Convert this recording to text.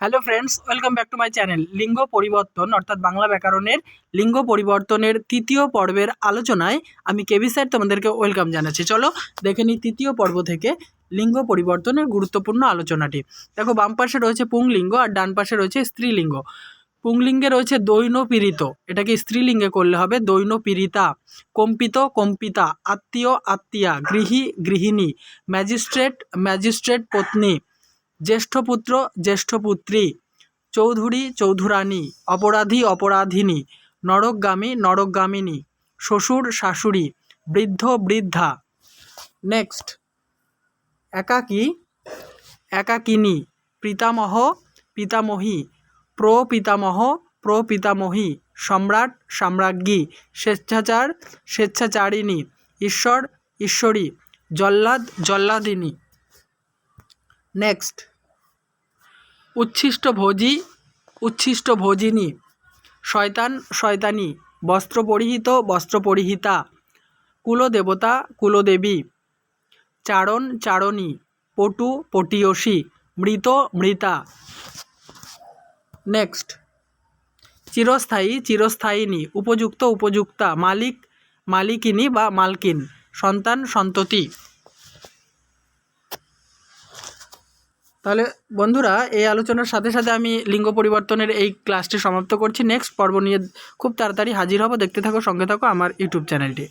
Hello friends welcome back to my channel লিঙ্গ পরিবর্তন অর্থাৎ বাংলা ব্যাকরণের লিঙ্গ পরিবর্তনের তৃতীয় পর্বের আলোচনায় আমি কেবি স্যার তোমাদেরকে ওয়েলকাম জানাচ্ছি। চলো দেখে নিই তৃতীয় পর্ব থেকে লিঙ্গ পরিবর্তনের গুরুত্বপূর্ণ আলোচনাটি। দেখো বাম পাশে রয়েছে পুংলিঙ্গ আর ডান পাশে রয়েছে স্ত্রীলিঙ্গ। পুংলিঙ্গে রয়েছে দৈন পীড়িত এটাকে স্ত্রীলিঙ্গে করলে হবে দৈন পীড়িতা কম্পিত, কম্পিতা, আত্মীয়, আত্মীয়া, গৃহী, গৃহিণী, ম্যাজিস্ট্রেট ম্যাজিস্ট্রেট, পত্নী। জ্যেষ্ঠপুত্র জ্যেষ্ঠপুত্রী চৌধুরী, চৌধুরানী, অপরাধী, অপরাধিনী, নরকগামী, নরকগামিনী, শ্বশুর, শাশুড়ি, বৃদ্ধ, বৃদ্ধা। নেক্সট একাকী, একাকিনী, পিতামহ, পিতামহী, প্রপিতামহ, প্রপিতামহী, সম্রাট, সাম্রাজ্ঞী, স্বেচ্ছাচার, স্বেচ্ছাচারিণী, ঈশ্বর, ঈশ্বরী, জল্লাদ, জল্লাদিনী। নেক্সট উচ্ছিষ্ট ভোজি উচ্ছিষ্ট ভোজিনী শয়তান, শয়তানি বস্ত্র পরিহিত বস্ত্র পরিহিতা কুলদেবতা, কুলদেবী, চারণ, চারণী, পটু, পটীয়সী, মৃত, মৃতা। নেক্সট। চিরস্থায়ী, চিরস্থায়িনী, উপযুক্ত, উপযুক্তা, মালিক, মালিকিনী বা মালকিন, সন্তান, সন্ততি। তাহলে বন্ধুরা, এই আলোচনার সাথে সাথে আমি লিঙ্গ পরিবর্তনের এই ক্লাসটি সমাপ্ত করছি। নেক্সট পর্ব নিয়ে খুব তাড়াতাড়ি হাজির হব। দেখতে থাকো, সঙ্গে থাকো আমার ইউটিউব চ্যানেলটি